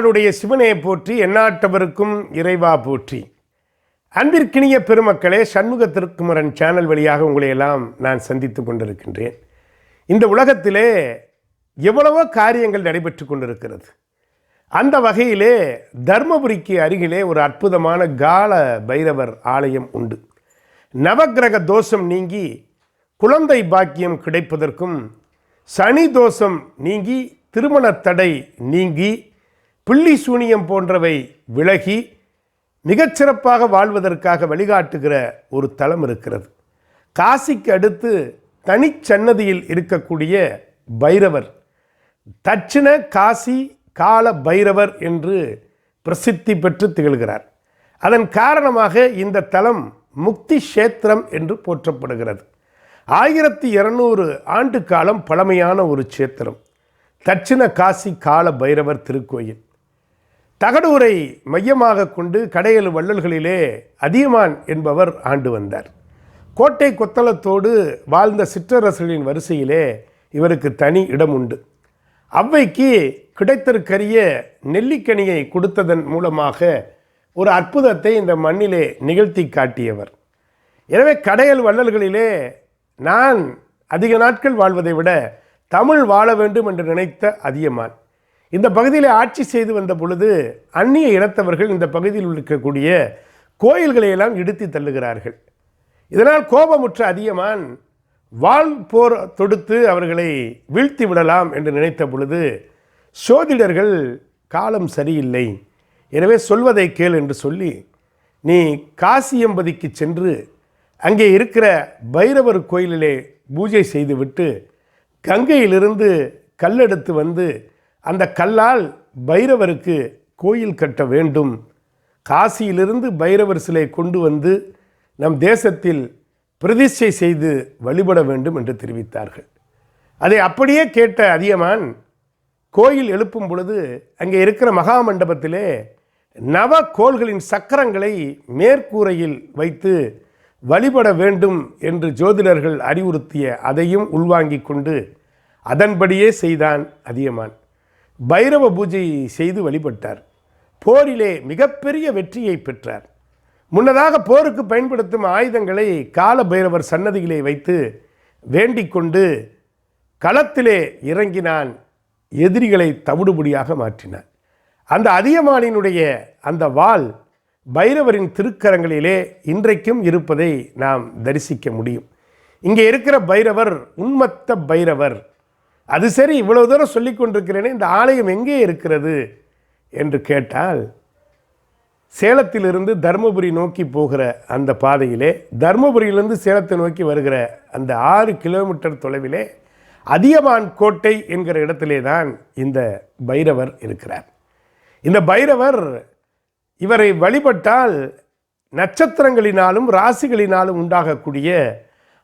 எந்நாளுடைய சிவனையை போற்றி எண்ணாட்டவருக்கும் இறைவா போற்றி. அன்பிற்கினிய பெருமக்களே சண்முக திருக்குமரன் சேனல் வழியாக உங்களை எல்லாம் நான் சந்தித்து கொண்டிருக்கின்றேன். இந்த உலகத்திலே எவ்வளவோ காரியங்கள் நடைபெற்று கொண்டிருக்கிறது. அந்த வகையிலே தர்மபுரிக்கு அருகிலே ஒரு அற்புதமான கால பைரவர் ஆலயம் உண்டு. நவகிரக தோஷம் நீங்கி குழந்தை பாக்கியம் கிடைப்பதற்கும் சனி தோஷம் நீங்கி திருமண தடை நீங்கி பில்லி சூனியம் போன்றவை விலகி மிகச்சிறப்பாக வாழ்வதற்காக வழிகாட்டுகிற ஒரு தலம் இருக்கிறது. காசிக்கு அடுத்து தனிச்சன்னதியில் இருக்கக்கூடிய பைரவர் தட்சிண காசி கால பைரவர் என்று பிரசித்தி பெற்று திகழ்கிறார். அதன் காரணமாக இந்த தலம் முக்தி கஷேத்திரம் என்று போற்றப்படுகிறது. ஆயிரத்தி இருநூறு ஆண்டு காலம் பழமையான ஒரு கஷேத்திரம். தட்சிண காசி கால பைரவர் திருக்கோயில். தகடூரை மையமாக கொண்டு கடையல் வள்ளல்களிலே அதியமான் என்பவர் ஆண்டு வந்தார். கோட்டை கொத்தளத்தோடு வாழ்ந்த சிற்றரசர்களின் வரிசையிலே இவருக்கு தனி இடம் உண்டு. அவ்வைக்கு கிடைத்திருக்கரிய நெல்லிக்கனியை கொடுத்ததன் மூலமாக ஒரு அற்புதத்தை இந்த மண்ணிலே நிகழ்த்தி காட்டியவர். எனவே கடையல் வள்ளல்களிலே நான் அதிக நாட்கள் வாழ்வதை விட தமிழ் வாழ வேண்டும் என்று நினைத்த அதியமான். இந்த பகுதியில் ஆட்சி செய்து வந்த பொழுது அந்நிய இனத்தவர்கள் இந்த பகுதியில் இருக்கக்கூடிய கோயில்களை எல்லாம் இடித்து தள்ளுகிறார்கள். இதனால் கோபமுற்ற அதிகமான் வாள் போர் தொடுத்து அவர்களை வீழ்த்தி விடலாம் என்று நினைத்த பொழுது சோதிடர்கள் காலம் சரியில்லை. எனவே சொல்வதை கேள் என்று சொல்லி நீ காசியம்பதிக்கு சென்று அங்கே இருக்கிற பைரவர் கோயிலிலே பூஜை செய்துவிட்டு கங்கையிலிருந்து கல்லெடுத்து வந்து அந்த கல்லால் பைரவருக்கு கோயில் கட்ட வேண்டும். காசியிலிருந்து பைரவர் சிலை கொண்டு வந்து நம் தேசத்தில் பிரதிஷ்டை செய்து வழிபட வேண்டும் என்று தெரிவித்தார்கள். அதை அப்படியே கேட்ட அதியமான் கோயில் எழுப்பும் பொழுது அங்கே இருக்கிற மகா மண்டபத்திலே நவ கோள்களின் சக்கரங்களை மேற்கூரையில் வைத்து வழிபட வேண்டும் என்று ஜோதிடர்கள் அறிவுறுத்திய அதையும் உள்வாங்கிக் கொண்டு அதன்படியே செய்தான் அதியமான். பைரவ பூஜை செய்து வழிபட்டார். போரிலே மிகப்பெரிய வெற்றியை பெற்றார். முன்னதாக போருக்கு பயன்படுத்தும் ஆயுதங்களை கால பைரவர் சன்னதியிலே வைத்து வேண்டிக் கொண்டு களத்திலே இறங்கினான். எதிரிகளை தவிடுபடியாக மாற்றினான் அந்த அதியமானினுடைய அந்த வாள் பைரவரின் திருக்கரங்களிலே இன்றைக்கும் இருப்பதை நாம் தரிசிக்க முடியும். இங்கே இருக்கிற பைரவர் உன்மத்த பைரவர் அது சரி இவ்வளவு தூரம் சொல்லி கொண்டிருக்கிறேனே இந்த ஆலயம் எங்கே இருக்கிறது? என்று கேட்டால் சேலத்திலிருந்து தருமபுரி நோக்கி போகிற அந்த பாதையிலே தருமபுரியிலிருந்து சேலத்தை நோக்கி வருகிற அந்த ஆறு கிலோமீட்டர் தொலைவிலே அதியமான் கோட்டை என்கிற இடத்திலே தான் இந்த பைரவர் இருக்கிறார். இந்த பைரவர் இவரை வழிபட்டால் நட்சத்திரங்களினாலும் ராசிகளினாலும் உண்டாகக்கூடிய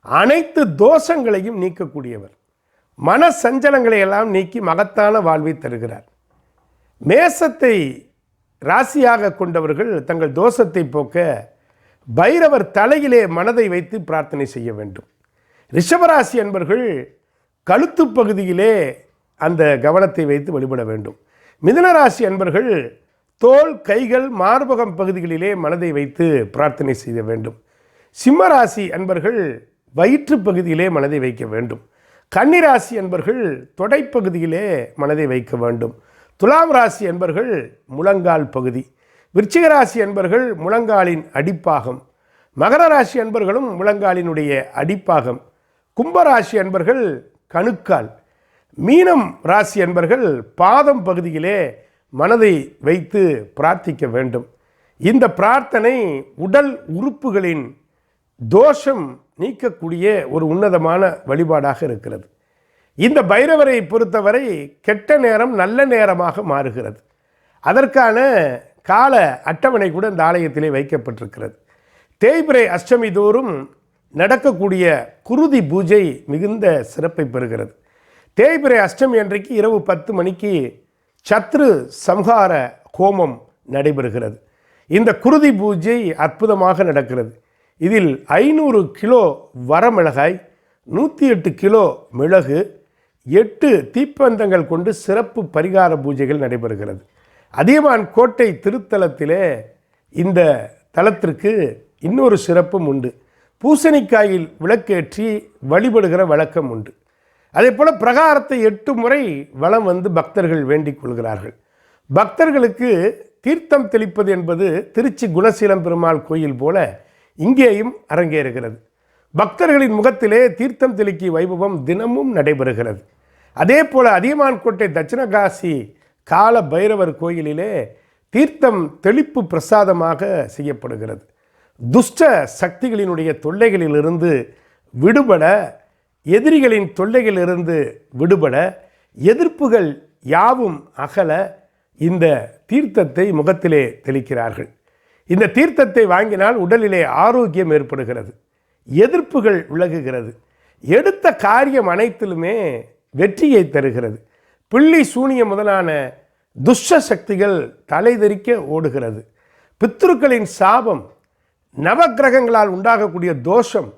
அனைத்து தோஷங்களையும் நீக்கக்கூடியவர். மன சஞ்சலங்களை எல்லாம் நீக்கி மகத்தான வாழ்வை தருகிறார். மேசத்தை ராசியாக கொண்டவர்கள் தங்கள் தோஷத்தை போக்க பைரவர் தலையிலே மனதை வைத்து பிரார்த்தனை செய்ய வேண்டும். ரிஷபராசி என்பர்கள் கழுத்து பகுதியிலே அந்த கவனத்தை வைத்து வழிபட வேண்டும். மிதுனராசி அன்பர்கள் தோல் கைகள் மார்பகம் பகுதிகளிலே மனதை வைத்து பிரார்த்தனை செய்ய வேண்டும். சிம்மராசி அன்பர்கள் வயிற்று பகுதியிலே மனதை வைக்க வேண்டும். கன்னிராசி என்பர்கள் தொடைப்பகுதியிலே மனதை வைக்க வேண்டும். துலாம் ராசி என்பர்கள் முழங்கால் பகுதி. விருச்சிக ராசி என்பர்கள் முழங்காலின் அடிப்பாகம். மகர ராசி என்பர்களும் முழங்காலினுடைய அடிப்பாகம். கும்பராசி அன்பர்கள் கணுக்கால். மீனம் ராசி என்பர்கள் பாதம் பகுதியிலே மனதை வைத்து பிரார்த்திக்க வேண்டும். இந்த பிரார்த்தனை உடல் உறுப்புகளின் தோஷம் நீக்கக்கூடிய ஒரு உன்னதமான வழிபாடாக இருக்கிறது. இந்த பைரவரை பொறுத்தவரை கெட்ட நேரம் நல்ல நேரமாக மாறுகிறது. அதற்கான கால அட்டவணை கூட இந்த ஆலயத்திலே வைக்கப்பட்டிருக்கிறது. தேய்பிரை அஷ்டமி தோறும் நடக்கக்கூடிய குருதி பூஜை மிகுந்த சிறப்பை பெறுகிறது. தேய்பிரை அஷ்டமி அன்றைக்கு இரவு பத்து மணிக்கு சத்ரு சம்ஹார ஹோமம் நடைபெறுகிறது. இந்த குருதி பூஜை அற்புதமாக நடக்கிறது. இதில் ஐநூறு கிலோ வரமிளகாய் நூற்றி எட்டு கிலோ மிளகு எட்டு தீப்பந்தங்கள் கொண்டு சிறப்பு பரிகார பூஜைகள் நடைபெறுகிறது. அதியமான் கோட்டை திருத்தலத்திலே இந்த தலத்திற்கு இன்னொரு சிறப்பும் உண்டு. பூசணிக்காயில் விளக்கேற்றி வழிபடுகிற வழக்கம் உண்டு. அதே போல் பிரகாரத்தை எட்டு முறை வளம் வந்து பக்தர்கள் வேண்டிக் கொள்கிறார்கள். பக்தர்களுக்கு தீர்த்தம் தெளிப்பது என்பது திருச்சி குணசீலம் பெருமாள் கோயில் போல இங்கேயும் அரங்கேறுகிறது பக்தர்களின் முகத்திலே தீர்த்தம் தெளிக்கி வைபவம் தினமும் நடைபெறுகிறது. அதே போல அதியமான் கோட்டை தட்சிணகாசி கால பைரவர் கோயிலிலே தீர்த்தம் தெளிப்பு பிரசாதமாக செய்யப்படுகிறது. துஷ்ட சக்திகளினுடைய தொல்லைகளிலிருந்து விடுபட எதிரிகளின் தொல்லைகளிலிருந்து விடுபட எதிர்ப்புகள் யாவும் அகல இந்த தீர்த்தத்தை முகத்திலே தெளிக்கிறார்கள். இந்த தீர்த்தத்தை வாங்கினால் உடலிலே ஆரோக்கியம் ஏற்படுகிறது. எதிர்ப்புகள் விலகுகிறது. எடுத்த காரியம் அனைத்திலுமே வெற்றியை தருகிறது. பிள்ளி சூனியம் முதலான துஷ்ட சக்திகள் தலைதெறிக்க ஓடுகிறது. பித்ருக்களின் சாபம் நவக்கிரகங்களால் உண்டாகக்கூடிய தோஷம்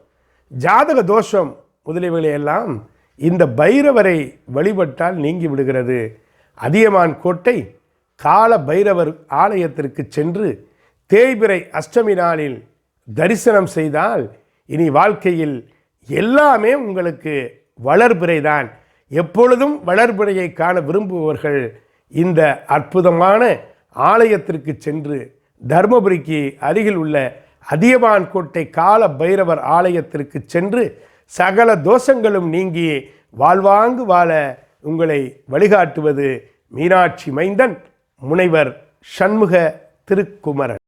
ஜாதக தோஷம் முதலியவைகளையெல்லாம் இந்த பைரவரை வழிபட்டால் நீங்கி விடுகிறது. அதியமான் கோட்டை கால பைரவர் ஆலயத்திற்கு சென்று தேய்பிரை அஷ்டமி நாளில் தரிசனம் செய்தால் இனி வாழ்க்கையில் எல்லாமே உங்களுக்கு வளர்பிறைதான். எப்பொழுதும் வளர்பிறையை காண விரும்புபவர்கள் இந்த அற்புதமான ஆலயத்திற்கு சென்று தர்மபுரிக்கு அருகில் உள்ள அதியமான் கோட்டை கால பைரவர் ஆலயத்திற்கு சென்று சகல தோஷங்களும் நீங்கி வாழ்வாங்கு வாழ உங்களை வழிகாட்டுவது மீனாட்சி மைந்தன் முனைவர் சண்முக திருக்குமரன்.